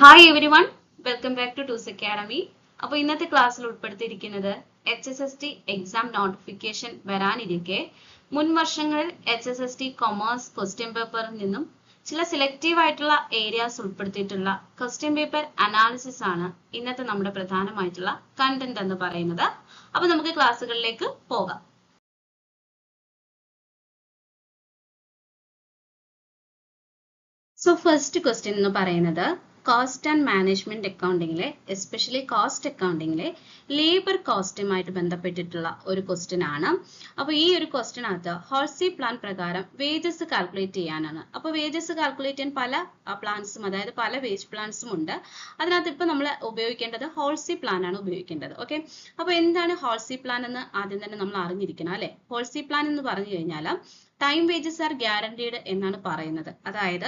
Hi everyone welcome back to two's academy അപ്പോൾ ഇന്നത്തെ ക്ലാസ്സിൽ ഉൾപ്പെടുത്തിയിരിക്കുന്നത് H S S T exam notification വരാനിരിക്കെ. മുൻ വർഷങ്ങളിൽ H S S T commerce question പേപ്പറിൽ നിന്നും ചില സെലക്റ്റീവ് ആയിട്ടുള്ള ഏരിയാസ് ഉൾപ്പെടുത്തിയിട്ടുള്ള ക്വസ്റ്റ്യൻ പേപ്പർ അനാലിസിസ് ആണ് ഇന്നത്തെ നമ്മുടെ പ്രധാനമായിട്ടുള്ള കണ്ടന്റ് എന്ന് പറയുന്നത്. അപ്പോൾ നമുക്ക് ക്ലാസ്സുകളിലേക്ക് പോകാം. സോ ഫസ്റ്റ് ക്വസ്റ്റ്യൻ എന്ന് പറയുന്നത് കോസ്റ്റ് ആൻഡ് മാനേജ്മെന്റ് അക്കൗണ്ടിങ്ങിലെ എസ്പെഷ്യലി കോസ്റ്റ് അക്കൗണ്ടിങ്ങിലെ ലേബർ കോസ്റ്റുമായിട്ട് ബന്ധപ്പെട്ടിട്ടുള്ള ഒരു ക്വസ്റ്റ്യൻ ആണ്. അപ്പോൾ ഈ ഒരു ക്വസ്റ്റ്യനകത്ത് ഹോൾസി പ്ലാൻ പ്രകാരം വേജസ് കാൽക്കുലേറ്റ് ചെയ്യാനാണ്. അപ്പോൾ വേജസ് കാൽക്കുലേറ്റ് ചെയ്യാൻ പല പ്ലാൻസും അതായത് പല വേജ് പ്ലാൻസും ഉണ്ട്. അതിനകത്ത് ഇപ്പോൾ നമ്മൾ ഉപയോഗിക്കേണ്ടത് ഹോൾസി പ്ലാൻ ആണ് ഉപയോഗിക്കേണ്ടത്. ഓക്കെ അപ്പോൾ എന്താണ് ഹോൾസി പ്ലാൻ എന്ന് ആദ്യം തന്നെ നമ്മൾ അറിഞ്ഞിരിക്കണം അല്ലേ? ഹോൾസി പ്ലാൻ എന്ന് പറഞ്ഞു കഴിഞ്ഞാൽ ടൈം വേജസ് ആർ ഗ്യാരണ്ടീഡ് എന്നാണ് പറയുന്നത്. അതായത്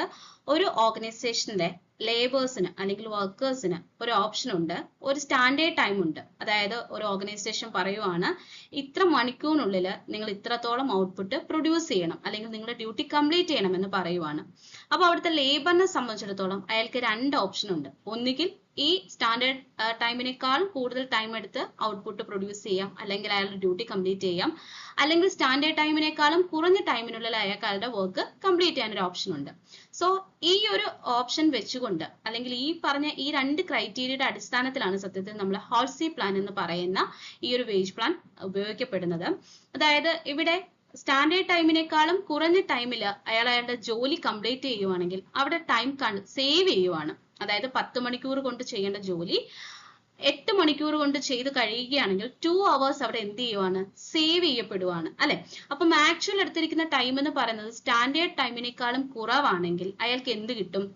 ഒരു ഓർഗനൈസേഷനിലെ ലേബേഴ്സിന് അല്ലെങ്കിൽ വർക്കേഴ്സിന് ഒരു ഓപ്ഷൻ ഉണ്ട്. ഒരു സ്റ്റാൻഡേർഡ് ടൈം ഉണ്ട്. അതായത് ഒരു ഓർഗനൈസേഷൻ പറയുവാണ് ഇത്ര മണിക്കൂറിനുള്ളിൽ നിങ്ങൾ ഇത്രത്തോളം ഔട്ട്പുട്ട് പ്രൊഡ്യൂസ് ചെയ്യണം അല്ലെങ്കിൽ നിങ്ങളുടെ ഡ്യൂട്ടി കംപ്ലീറ്റ് ചെയ്യണം എന്ന് പറയുവാണ്. അപ്പോൾ അവിടുത്തെ ലേബറിനെ സംബന്ധിച്ചിടത്തോളം അയാൾക്ക് രണ്ട് ഓപ്ഷൻ ഉണ്ട്. ഒന്നുകിൽ ഈ സ്റ്റാൻഡേർഡ് ടൈമിനേക്കാൾ കൂടുതൽ ടൈം എടുത്ത് ഔട്ട്പുട്ട് പ്രൊഡ്യൂസ് ചെയ്യാം അല്ലെങ്കിൽ അയാളുടെ ഡ്യൂട്ടി കംപ്ലീറ്റ് ചെയ്യാം. അല്ലെങ്കിൽ സ്റ്റാൻഡേർഡ് ടൈമിനേക്കാളും കുറഞ്ഞ ടൈമിനുള്ളിൽ അയാൾക്ക് അയാളുടെ വർക്ക് കംപ്ലീറ്റ് ചെയ്യാൻ ഒരു ഓപ്ഷൻ ഉണ്ട്. സോ ഈ ഒരു ഓപ്ഷൻ വെച്ചുകൊണ്ട് അല്ലെങ്കിൽ ഈ പറഞ്ഞ ഈ രണ്ട് ക്രൈറ്റീരിയയുടെ അടിസ്ഥാനത്തിലാണ് സത്യത്തിൽ നമ്മൾ ഹോൾസി പ്ലാൻ എന്ന് പറയുന്ന ഈ ഒരു വേജ് പ്ലാൻ ഉപയോഗിക്കപ്പെടുന്നത്. അതായത് ഇവിടെ സ്റ്റാൻഡേർഡ് ടൈമിനേക്കാളും കുറഞ്ഞ ടൈമിൽ അയാൾ അയാളുടെ ജോലി കംപ്ലീറ്റ് ചെയ്യുവാണെങ്കിൽ അവിടെ ടൈം സേവ് ചെയ്യുവാണ്. അതായത് പത്ത് മണിക്കൂർ കൊണ്ട് ചെയ്യേണ്ട ജോലി. എട്ട് മണിക്കൂർ കൊണ്ട് ചെയ്ത് കഴിയുകയാണെങ്കിൽ ടു അവേഴ്സ് അവിടെ എന്ത് ചെയ്യുവാണ്? സേവ് ചെയ്യപ്പെടുവാണ് അല്ലെ? അപ്പം ആക്ച്വൽ എടുത്തിരിക്കുന്ന ടൈം എന്ന് പറയുന്നത് സ്റ്റാൻഡേർഡ് ടൈമിനേക്കാളും കുറവാണെങ്കിൽ അയാൾക്ക് എന്ത് കിട്ടും?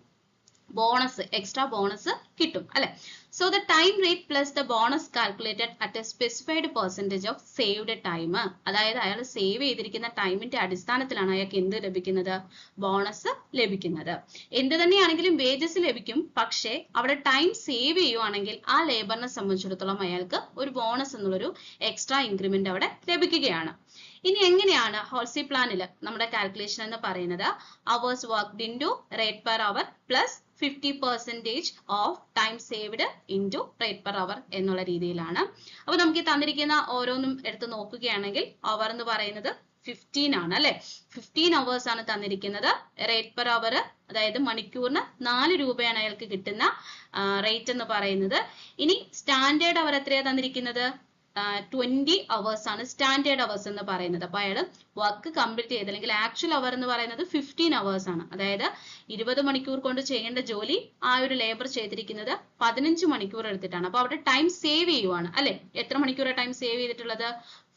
ബോണസ് എക്സ്ട്രാ ബോണസ് കിട്ടും അല്ലെ? So the time rate plus the bonus calculated at a specified percentage of saved time. അതായത് അയാൾ സേവ് ചെയ്തിരിക്കുന്ന ടൈമിന്റെ അടിസ്ഥാനത്തിലാണ് അയാൾക്ക് എന്ത് ലഭിക്കുന്നത്? ബോണസ് ലഭിക്കുന്നത്. എന്ത് തന്നെയാണെങ്കിലും വേജസ് ലഭിക്കും. പക്ഷേ അവിടെ ടൈം സേവ് ചെയ്യുവാണെങ്കിൽ ആ ലേബറിനെ സംബന്ധിച്ചിടത്തോളം അയാൾക്ക് ഒരു ബോണസ് എന്നുള്ളൊരു എക്സ്ട്രാ ഇൻക്രിമെന്റ് അവിടെ ലഭിക്കുകയാണ്. ഇനി എങ്ങനെയാണ് ഹോൾസി പ്ലാനിൽ നമ്മുടെ കാൽക്കുലേഷൻ എന്ന് പറയുന്നത്? Hours worked to rate per hour plus fifty percentage of time saved into rate per hour എന്നുള്ള രീതിയിലാണ്. അപ്പോൾ നമുക്ക് ഈ തന്നിരിക്കുന്ന ഓരോന്നും എടുത്ത് നോക്കുകയാണെങ്കിൽ അവർ എന്ന് പറയുന്നത് ഫിഫ്റ്റീൻ ആണ് അല്ലെ? ഫിഫ്റ്റീൻ അവേഴ്സ് ആണ് തന്നിരിക്കുന്നത് റേറ്റ് പെർ അവർ അതായത് മണിക്കൂറിന് നാല് രൂപയാണ് അയാൾക്ക് കിട്ടുന്ന റേറ്റ് എന്ന് പറയുന്നത്. ഇനി സ്റ്റാൻഡേർഡ് അവർ എത്രയാണ് തന്നിരിക്കുന്നത്? ട്വന്റി അവേഴ്സ് ആണ് സ്റ്റാൻഡേർഡ് അവേഴ്സ് എന്ന് പറയുന്നത്. അപ്പൊ അയാൾ വർക്ക് കംപ്ലീറ്റ് ചെയ്ത് അല്ലെങ്കിൽ ആക്ച്വൽ അവർ എന്ന് പറയുന്നത് ഫിഫ്റ്റീൻ അവേഴ്സ് ആണ്. അതായത് ഇരുപത് മണിക്കൂർ കൊണ്ട് ചെയ്യേണ്ട ജോലി ആ ഒരു ലേബർ ചെയ്തിരിക്കുന്നത് പതിനഞ്ച് മണിക്കൂർ എടുത്തിട്ടാണ്. അപ്പൊ അവിടെ ടൈം സേവ് ചെയ്യുവാണ് അല്ലെ? എത്ര മണിക്കൂർ ടൈം സേവ് ചെയ്തിട്ടുള്ളത്?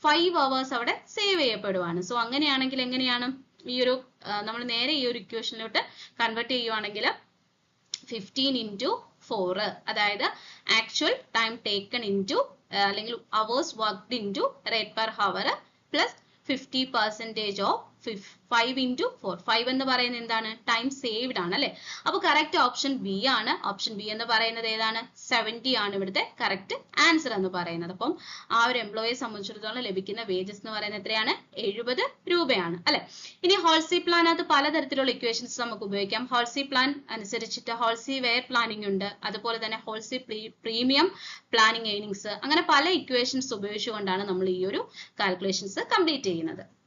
ഫൈവ് അവേഴ്സ് അവിടെ സേവ് ചെയ്യപ്പെടുവാണ്. സോ അങ്ങനെയാണെങ്കിൽ എങ്ങനെയാണ് ഈ ഒരു നമ്മൾ നേരെ ഈ ഒരു ഇക്വേഷനിലോട്ട് കൺവേർട്ട് ചെയ്യുവാണെങ്കിൽ ഫിഫ്റ്റീൻ ഇന്റു ഫോർ അതായത് ആക്ച്വൽ ടൈം ടേക്കൺ ഇന്റു അല്ലെങ്കിൽ hours worked into rate per hour plus fifty percentage of five into four five എന്ന് പറയുന്നത് എന്താണ്? ടൈം സേവ്ഡ് ആണ് അല്ലെ? അപ്പൊ കറക്റ്റ് ഓപ്ഷൻ ബി ആണ്. ഓപ്ഷൻ ബി എന്ന് പറയുന്നത് ഏതാണ്? സെവന്റി ആണ് ഇവിടുത്തെ കറക്റ്റ് ആൻസർ എന്ന് പറയുന്നത്. അപ്പം ആ ഒരു എംപ്ലോയിയെ സംബന്ധിച്ചിടത്തോളം ലഭിക്കുന്ന വേജസ് എന്ന് പറയുന്നത് എത്രയാണ്? എഴുപത് രൂപയാണ് അല്ലെ? ഇനി ഹോൾസി പ്ലാനകത്ത് പലതരത്തിലുള്ള ഇക്വേഷൻസ് നമുക്ക് ഉപയോഗിക്കാം. ഹോൾസി പ്ലാൻ അനുസരിച്ചിട്ട് ഹോൾസി വെയർ പ്ലാനിംഗ് ഉണ്ട്. അതുപോലെ തന്നെ ഹോൾസി പ്രീമിയം പ്ലാനിംഗ് ഏണിങ്സ് അങ്ങനെ പല ഇക്വേഷൻസ് ഉപയോഗിച്ചുകൊണ്ടാണ് നമ്മൾ ഈ ഒരു കാൽക്കുലേഷൻസ് കംപ്ലീറ്റ് ചെയ്യുന്നത്.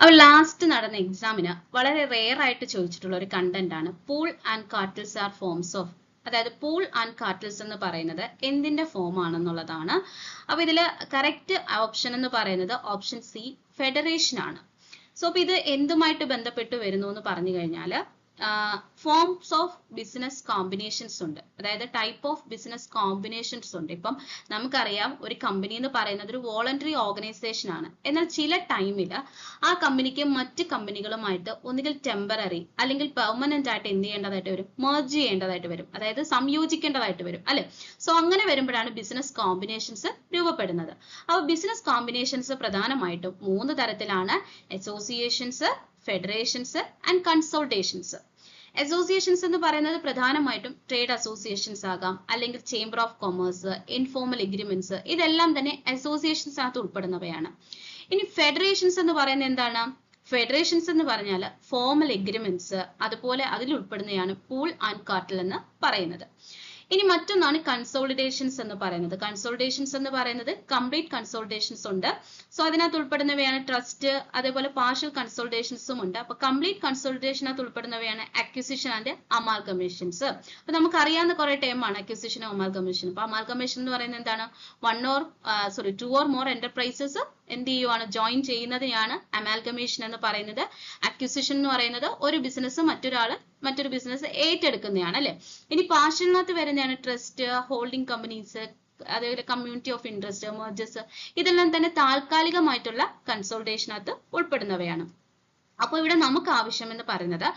അപ്പോൾ ലാസ്റ്റ് നടന്ന എക്സാമിന് വളരെ റെയർ ആയിട്ട് ചോദിച്ചിട്ടുള്ള ഒരു കണ്ടന്റ് ആണ് pool and cartels are forms of അതായത് പൂൾ ആൻഡ് കാർട്ടിൽസ് എന്ന് പറയുന്നത് എന്തിന്റെ ഫോം ആണെന്നുള്ളതാണ്. അപ്പൊ ഇതിൽ കറക്റ്റ് ഓപ്ഷൻ എന്ന് പറയുന്നത് ഓപ്ഷൻ സി ഫെഡറേഷൻ ആണ്. സോ അപ്പൊ ഇത് എന്തുമായിട്ട് ബന്ധപ്പെട്ട് വരുന്നു എന്ന് പറഞ്ഞു കഴിഞ്ഞാൽ ഫോംസ് ഓഫ് ബിസിനസ് കോമ്പിനേഷൻസ് ഉണ്ട്. അതായത് ടൈപ്പ് ഓഫ് ബിസിനസ് കോമ്പിനേഷൻസ് ഉണ്ട്. ഇപ്പം നമുക്കറിയാം ഒരു കമ്പനി എന്ന് പറയുന്നത് ഒരു വോളണ്ടറി ഓർഗനൈസേഷൻ ആണ്. എന്നാൽ ചില ടൈമിൽ ആ കമ്പനിക്ക് മറ്റ് കമ്പനികളുമായിട്ട് ഒന്നുകിൽ ടെമ്പററി അല്ലെങ്കിൽ പെർമനന്റ് ആയിട്ട് എന്ത് ചെയ്യേണ്ടതായിട്ട് വരും? മെർജ് ചെയ്യേണ്ടതായിട്ട് വരും. അതായത് സംയോജിക്കേണ്ടതായിട്ട് വരും. അല്ലെ? സോ അങ്ങനെ വരുമ്പോഴാണ് ബിസിനസ് കോമ്പിനേഷൻസ് രൂപപ്പെടുന്നത്. അപ്പോൾ ബിസിനസ് കോമ്പിനേഷൻസ് പ്രധാനമായിട്ടും മൂന്ന് തരത്തിലാണ് associations federations and consultations associations എന്ന് പറയുന്നത് പ്രധാനമായിട്ടും ട്രേഡ് അസോസിയേഷൻസ് ആകാം അല്ലെങ്കിൽ chamber of commerce informal agreements ഇതെല്ലാം തന്നെ അസോസിയേഷൻസ് അസോസിയേഷൻസിനകത്ത് ഉൾപ്പെടുന്നവയാണ്. ഇനി ഫെഡറേഷൻസ് എന്ന് പറയുന്നത് എന്താണ്? ഫെഡറേഷൻസ് എന്ന് പറഞ്ഞാൽ ഫോമൽ എഗ്രിമെന്റ്സ് അതുപോലെ അതിൽ ഉൾപ്പെടുന്നതാണ് പൂൾ ആൻഡ് കാർട്ടൽ എന്ന് പറയുന്നത്. ഇനി മറ്റൊന്നാണ് കൺസോളിഡേഷൻസ് എന്ന് പറയുന്നത്. കൺസോളിഡേഷൻസ് എന്ന് പറയുന്നത് കംപ്ലീറ്റ് കൺസോളിഡേഷൻസ് ഉണ്ട്. സോ അതിനകത്ത് ഉൾപ്പെടുന്നവയാണ് ട്രസ്റ്റ് അതേപോലെ പാർഷ്യൽ കൺസോളിഡേഷൻസും ഉണ്ട്. അപ്പൊ കംപ്ലീറ്റ് കൺസോളിഡേഷനകത്ത് ഉൾപ്പെടുന്നവയാണ് അക്വിസിഷൻ ആൻഡ് അമാൽഗമേഷൻസ് അപ്പൊ നമുക്ക് അറിയാവുന്ന കുറെ ടൈമാണ് അക്വിസിഷൻ അമാൽഗമേഷൻ അപ്പൊ അമാൽഗമേഷൻ എന്ന് പറയുന്നത് എന്താണ്? One or sorry two or more enterprises എന്ത് ചെയ്യുവാണ്? ജോയിൻ ചെയ്യുന്നതിനെയാണ് അമാൽഗമേഷൻ എന്ന് പറയുന്നത്. അക്വിസിഷൻ എന്ന് പറയുന്നത് ഒരു ബിസിനസ് മറ്റൊരാൾ മറ്റൊരു ബിസിനസ് ഏറ്റെടുക്കുന്നതാണ് അല്ലെ? ഇനി പാർഷ്യലിനകത്ത് വരുന്നതാണ് ട്രസ്റ്റ് ഹോൾഡിംഗ് കമ്പനീസ് അതേപോലെ കമ്മ്യൂണിറ്റി ഓഫ് ഇൻട്രസ്റ്റ് മെർജസ് ഇതെല്ലാം തന്നെ താൽക്കാലികമായിട്ടുള്ള കൺസോൾട്ടേഷനകത്ത് ഉൾപ്പെടുന്നവയാണ്. അപ്പോൾ ഇവിടെ നമുക്ക് ആവശ്യം എന്ന് പറയുന്നത്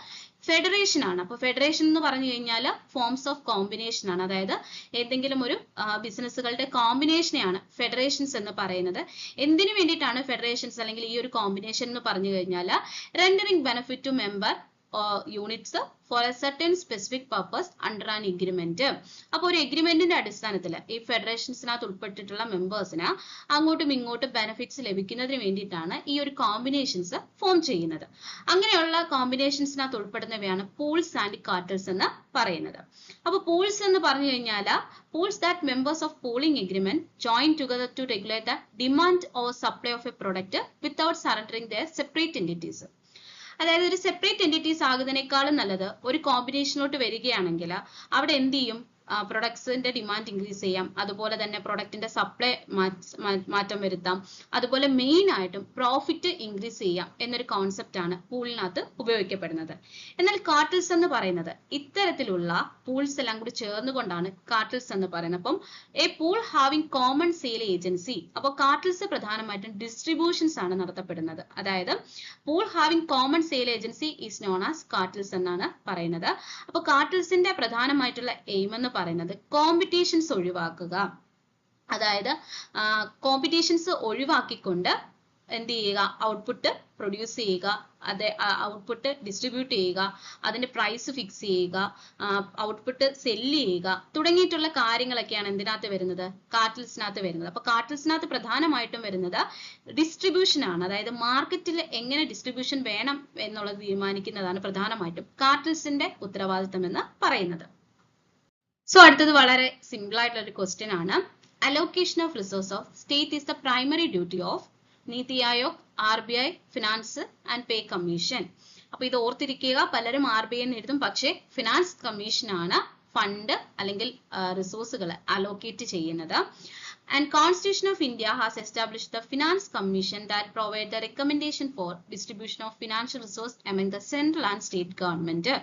ഫെഡറേഷൻ ആണ്. അപ്പോൾ ഫെഡറേഷൻ എന്ന് പറഞ്ഞു കഴിഞ്ഞാൽ ഫോംസ് ഓഫ് കോമ്പിനേഷൻ ആണ്. അതായത് ഏതെങ്കിലും ഒരു ബിസിനസ്സുകളുടെ കോമ്പിനേഷനെയാണ് ഫെഡറേഷൻസ് എന്ന് പറയുന്നത്. എന്തിനു വേണ്ടിയിട്ടാണ് ഫെഡറേഷൻസ് അല്ലെങ്കിൽ ഈ ഒരു കോമ്പിനേഷൻ എന്ന് പറഞ്ഞു കഴിഞ്ഞാൽ rendering benefit to member units for a certain specific purpose under an agreement അപ്പോൾ ഒരു എഗ്രിമെന്റിന്റെ അടിസ്ഥാനത്തിൽ ഈ ഫെഡറേഷൻസിനകത്ത് ഉൾപ്പെട്ടിട്ടുള്ള മെമ്പേഴ്സിന് അങ്ങോട്ടും ഇങ്ങോട്ടും ബെനിഫിറ്റ്സ് ലഭിക്കുന്നതിന് വേണ്ടിയിട്ടാണ് ഈ ഒരു കോമ്പിനേഷൻസ് ഫോം ചെയ്യുന്നത്. അങ്ങനെയുള്ള കോമ്പിനേഷൻസിനകത്ത് ഉൾപ്പെടുന്നവയാണ് പൂൾസ് ആൻഡ് കാർട്ടേഴ്സ് എന്ന് പറയുന്നത്. അപ്പോൾ പൂൾസ് എന്ന് പറഞ്ഞു കഴിഞ്ഞാൽ pools that members of pooling agreement join together to regulate the demand or supply of a product without surrendering the separate entities അതായത് ഒരു സെപ്പറേറ്റ് എന്റിറ്റീസ് ആകുന്നതിനേക്കാളും നല്ലത് ഒരു കോമ്പിനേഷനിലോട്ട് വരികയാണെങ്കിൽ അവിടെ എന്ത് ചെയ്യും? പ്രൊഡക്ട്സിന്റെ ഡിമാൻഡ് ഇൻക്രീസ് ചെയ്യാം. അതുപോലെ തന്നെ പ്രൊഡക്റ്റിന്റെ സപ്ലൈ മാറ്റം വരുത്താം. അതുപോലെ മെയിൻ ആയിട്ടും പ്രോഫിറ്റ് ഇൻക്രീസ് ചെയ്യാം എന്നൊരു കോൺസെപ്റ്റ് ആണ് പൂളിനകത്ത് ഉപയോഗിക്കപ്പെടുന്നത്. എന്നാൽ കാർട്ടിൽസ് എന്ന് പറയുന്നത് ഇത്തരത്തിലുള്ള പൂൾസ് എല്ലാം കൂടി ചേർന്നുകൊണ്ടാണ് കാർട്ടിൽസ് എന്ന് പറയുന്നത്. അപ്പം a pool having common sale agency അപ്പോൾ കാർട്ടിൽസ് പ്രധാനമായിട്ടും ഡിസ്ട്രിബ്യൂഷൻസ് ആണ് നടത്തപ്പെടുന്നത്. അതായത് pool having common sale agency is known as cartels എന്നാണ് പറയുന്നത്. അപ്പോൾ കാർട്ടിൽസിന്റെ പ്രധാനമായിട്ടുള്ള എയിം എന്ന് പറയുന്നത്. കോമ്പറ്റീഷൻസ് ഒഴിവാക്കുക. അതായത് കോമ്പറ്റീഷൻസ് ഒഴിവാക്കിക്കൊണ്ട് എന്ത് ചെയ്യുക? ഔട്ട്പുട്ട് പ്രൊഡ്യൂസ് ചെയ്യുക. അതെ ഔട്ട്പുട്ട് ഡിസ്ട്രിബ്യൂട്ട് ചെയ്യുക. അതിന്റെ പ്രൈസ് ഫിക്സ് ചെയ്യുക. ഔട്ട്പുട്ട് സെല്ല് ചെയ്യുക. തുടങ്ങിയിട്ടുള്ള കാര്യങ്ങളൊക്കെയാണ് എന്തിനകത്ത് വരുന്നത്? കാർട്ടിൽസിനകത്ത് വരുന്നത്. അപ്പൊ കാർട്ടിൽസിനകത്ത് പ്രധാനമായിട്ടും വരുന്നത് ഡിസ്ട്രിബ്യൂഷൻ ആണ്. അതായത് മാർക്കറ്റിൽ എങ്ങനെ ഡിസ്ട്രിബ്യൂഷൻ വേണം എന്നുള്ളത് തീരുമാനിക്കുന്നതാണ് പ്രധാനമായിട്ടും കാർട്ടിൽസിന്റെ ഉത്തരവാദിത്തം എന്ന് പറയുന്നത്. സോ അടുത്തത് വളരെ സിമ്പിൾ ആയിട്ടുള്ള ഒരു ക്വസ്റ്റ്യൻ ആണ്. Allocation of resource of state is the primary duty of NITI Aayog R B I finance and pay commission അപ്പൊ ഇത് ഓർത്തിരിക്കുക പലരും ആർ ബി ഐ എന്ന് എഴുതും പക്ഷേ ഫിനാൻസ് കമ്മീഷൻ ആണ്. ഫണ്ട് അല്ലെങ്കിൽ റിസോഴ്സുകൾ അലോക്കേറ്റ് ചെയ്യുന്നത്. And constitution of India has establish the finance commission that provide the recommendation for distribution of financial resource among the central and state government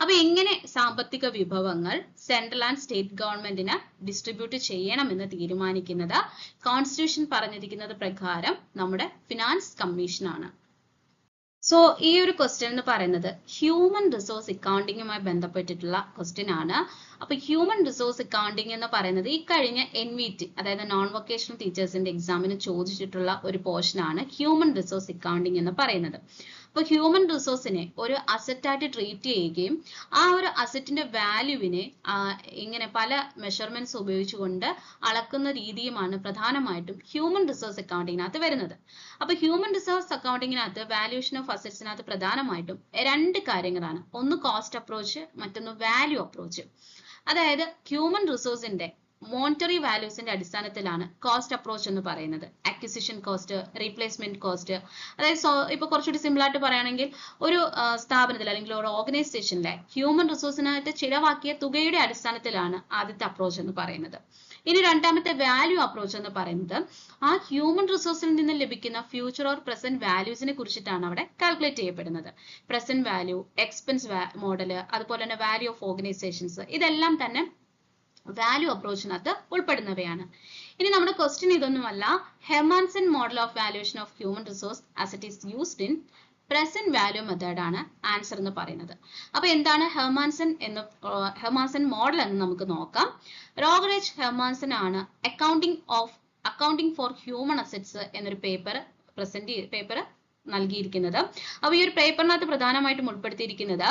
അപ്പൊ എങ്ങനെ സാമ്പത്തിക വിഭവങ്ങൾ സെൻട്രൽ ആൻഡ് സ്റ്റേറ്റ് ഗവൺമെന്റിന് distribute ചെയ്യണമെന്ന് തീരുമാനിക്കുന്നത്? കോൺസ്റ്റിറ്റ്യൂഷൻ പറഞ്ഞിരിക്കുന്നത് പ്രകാരം നമ്മുടെ ഫിനാൻസ് കമ്മീഷനാണ് സോ ഈ ഒരു ക്വസ്റ്റ്യൻ എന്ന് പറയുന്നത് ഹ്യൂമൻ റിസോഴ്സ് അക്കൗണ്ടിങ്ങുമായി ബന്ധപ്പെട്ടിട്ടുള്ള ക്വസ്റ്റ്യൻ ആണ്. അപ്പൊ ഹ്യൂമൻ റിസോഴ്സ് അക്കൗണ്ടിങ് എന്ന് പറയുന്നത് ഈ കഴിഞ്ഞ എൻ വി ടി അതായത് നോൺ വൊക്കേഷണൽ ടീച്ചേഴ്സിന്റെ എക്സാമിന് ചോദിച്ചിട്ടുള്ള ഒരു പോർഷൻ ആണ് ഹ്യൂമൻ റിസോഴ്സ് അക്കൗണ്ടിങ് എന്ന് പറയുന്നത്. അപ്പൊ ഹ്യൂമൻ റിസോഴ്സിനെ ഒരു അസറ്റായിട്ട് ട്രീറ്റ് ചെയ്യുകയും ആ ഒരു അസറ്റിന്റെ വാല്യൂവിനെ ഇങ്ങനെ പല മെഷർമെന്റ്സ് ഉപയോഗിച്ചുകൊണ്ട് അളക്കുന്ന രീതിയുമാണ് പ്രധാനമായിട്ടും ഹ്യൂമൻ റിസോഴ്സ് അക്കൗണ്ടിങ്ങിനകത്ത് വരുന്നത്. അപ്പോൾ ഹ്യൂമൻ റിസോഴ്സ് അക്കൗണ്ടിങ്ങിനകത്ത് വാല്യൂഷൻ ഓഫ് അസറ്റ്സിനകത്ത് പ്രധാനമായിട്ടും രണ്ട് കാര്യങ്ങളാണ്. ഒന്ന് കോസ്റ്റ് അപ്രോച്ച് മറ്റൊന്ന് വാല്യൂ അപ്രോച്ച് അതായത് ഹ്യൂമൻ റിസോഴ്സിന്റെ മോണിറ്ററി വാല്യൂസിന്റെ അടിസ്ഥാനത്തിലാണ് കോസ്റ്റ് അപ്രോച്ച് എന്ന് പറയുന്നത്. അക്വിസിഷൻ കോസ്റ്റ് റീപ്ലേസ്മെന്റ് കോസ്റ്റ് അതായത് ഇപ്പൊ കുറച്ചുകൂടി സിമ്പിൾ ആയിട്ട് പറയുകയാണെങ്കിൽ ഒരു സ്ഥാപനത്തിൽ അല്ലെങ്കിൽ ഒരു ഓർഗനൈസേഷനിലെ ഹ്യൂമൻ റിസോഴ്സിനായിട്ട് ചിലവാക്കിയ തുകയുടെ അടിസ്ഥാനത്തിലാണ് ആദ്യത്തെ അപ്രോച്ച് എന്ന് പറയുന്നത്. ഇനി രണ്ടാമത്തെ വാല്യൂ അപ്രോച്ച് എന്ന് പറയുന്നത് ആ ഹ്യൂമൻ റിസോഴ്സിൽ നിന്ന് ലഭിക്കുന്ന ഫ്യൂച്ചർ ഓർ പ്രസന്റ് വാല്യൂസിനെ കുറിച്ചിട്ടാണ് അവിടെ കാൽക്കുലേറ്റ് ചെയ്യപ്പെടുന്നത്. പ്രസന്റ് വാല്യൂ എക്സ്പെൻസ് മോഡൽ അതുപോലെ തന്നെ വാല്യൂ ഓഫ് ഓർഗനൈസേഷൻസ് ഇതെല്ലാം തന്നെ വാല്യൂ അപ്രോച്ചിനകത്ത് ഉൾപ്പെടുന്നവയാണ്. ഇനി നമ്മുടെ ക്വസ്റ്റ്യൻ ഇതൊന്നുമല്ല. Hermanson model of valuation of human resource as it is used in present value method ആണ് ആൻസർ എന്ന് പറയുന്നത്. അപ്പൊ എന്താണ് ഹെർമാൻസൺ എന്ന് ഹെർമാൻസൺ മോഡൽ എന്ന് നമുക്ക് നോക്കാം. റോഗറേജ് ഹെർമാൻസൺ ആണ് accounting of accounting for human assets എന്നൊരു പേപ്പർ പ്രസന്റ് പേപ്പർ നൽകിയിരിക്കുന്നത്. അപ്പൊ ഈ ഒരു പേപ്പറിനകത്ത് പ്രധാനമായിട്ടും ഉൾപ്പെടുത്തിയിരിക്കുന്നത്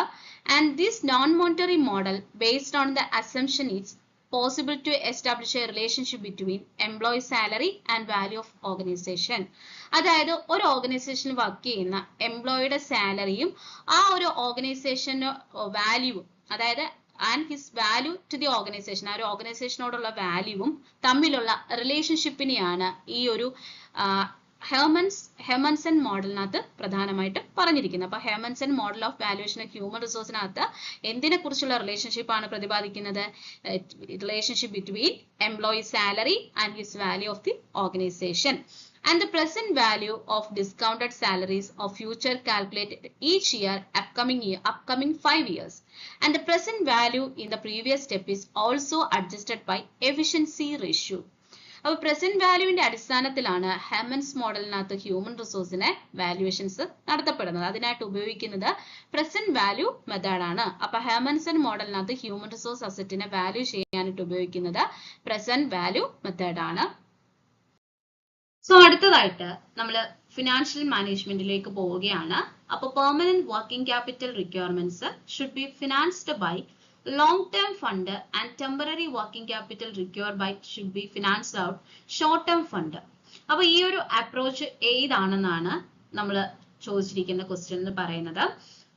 and this non monetary model based on the assumption is possible to establish a relationship between employee salary and value of organization. അതായത് ഒരു ഓർഗനൈസേഷനിൽ വർക്ക് ചെയ്യുന്ന എംപ്ലോയിയുടെ സാലറിയും ആ ഒരു ഓർഗനൈസേഷന്റെ വാല്യൂവും അതായത് and his value to the organisation ആ ഒരു ഓർഗനൈസേഷനോടുള്ള വാല്യൂവും തമ്മിലുള്ള റിലേഷൻഷിപ്പിനെയാണ് ഈ ഒരു ഹെർമൻസ് ഹെമൻസൺ മോഡലിനകത്ത് പ്രധാനമായിട്ട് പറഞ്ഞിരിക്കുന്നത് അപ്പൊ Hermanson model of valuation human റിസോഴ്സിനകത്ത് എന്തിനെ കുറിച്ചുള്ള റിലേഷൻഷിപ്പ് ആണ് പ്രതിപാദിക്കുന്നത് relationship between employee salary and his value of the organisation and the present value of discounted salaries of future calculated each year upcoming year upcoming 5 years and the present value in the previous step is also adjusted by efficiency ratio അപ്പോൾ present വാല്യൂവിന്റെ അടിസ്ഥാനത്തിലാണ് ഹെമൻസ് മോഡലിനകത്ത് human റിസോഴ്സിനെ valuations നടത്തപ്പെടുന്നത്. അതിനായിട്ട് ഉപയോഗിക്കുന്നത് present value മെത്തേഡാണ് അപ്പൊ Hermanson മോഡലിനകത്ത് human resource അസറ്റിനെ value ചെയ്യാനായിട്ട് ഉപയോഗിക്കുന്നത് പ്രസന്റ് വാല്യൂ മെത്തേഡാണ് സോ അടുത്തതായിട്ട് നമ്മൾ ഫിനാൻഷ്യൽ മാനേജ്മെന്റിലേക്ക് പോവുകയാണ്. അപ്പൊ permanent working capital requirements should be financed by term fund and temporary working capital required by should be financed out term fund അപ്പോൾ ഈ ഒരു അപ്രോച്ച് ഏതാണെന്നാണ് നമ്മൾ ചോദിച്ചിരിക്കുന്ന ക്വസ്റ്റ്യൻ എന്ന് പറയുന്നത്.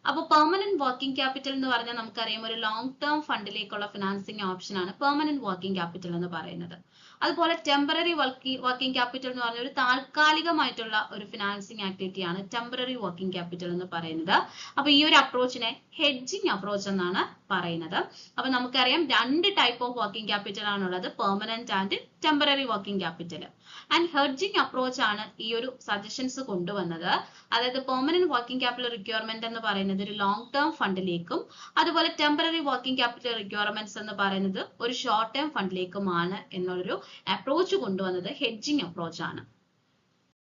അപ്പോൾ പെർമനന്റ് വർക്കിംഗ് ക്യാപിറ്റൽ എന്ന് പറഞ്ഞാൽ നമുക്കറിയാം ഒരു ലോങ് ടേം ഫണ്ടിലേക്കുള്ള ഫിനാൻസിങ് ഓപ്ഷൻ ആണ് പെർമനന്റ് വർക്കിംഗ് ക്യാപിറ്റൽ എന്ന് പറയുന്നത്. അതുപോലെ ടെമ്പററി വർക്കിംഗ് ക്യാപിറ്റൽ എന്ന് പറഞ്ഞ ഒരു താൽക്കാലികമായിട്ടുള്ള ഒരു ഫിനാൻസിങ് ആക്ടിവിറ്റി ആണ് ടെമ്പററി വർക്കിംഗ് ക്യാപിറ്റൽ എന്ന് പറയുന്നത്. അപ്പൊ ഈ ഒരു അപ്രോച്ചിനെ ഹെഡ്ജിങ് അപ്രോച്ച് എന്നാണ് പറയുന്നത്. അപ്പൊ നമുക്കറിയാം രണ്ട് ടൈപ്പ് ഓഫ് വർക്കിംഗ് ക്യാപിറ്റൽ ആണുള്ളത് permanent and temporary working capital and hedging approach ആണ് ഈ ഒരു സജഷൻസ് കൊണ്ടുവന്നത്. അതായത് പെർമനന്റ് വർക്കിംഗ് ക്യാപിറ്റൽ റിക്വയർമെന്റ് എന്ന് പറയുന്നത് ഒരു ലോങ് ടേം ഫണ്ടിലേക്കും അതുപോലെ ടെമ്പററി വർക്കിംഗ് ക്യാപിറ്റൽ റിക്വയർമെന്റ്സ് എന്ന് പറയുന്നത് ഒരു ഷോർട്ട് ടേം ഫണ്ടിലേക്കുമാണ് എന്നുള്ളൊരു അപ്രോച്ച് കൊണ്ടുവന്നത് ഹെഡ്ജിങ് അപ്രോച്ച് ആണ്.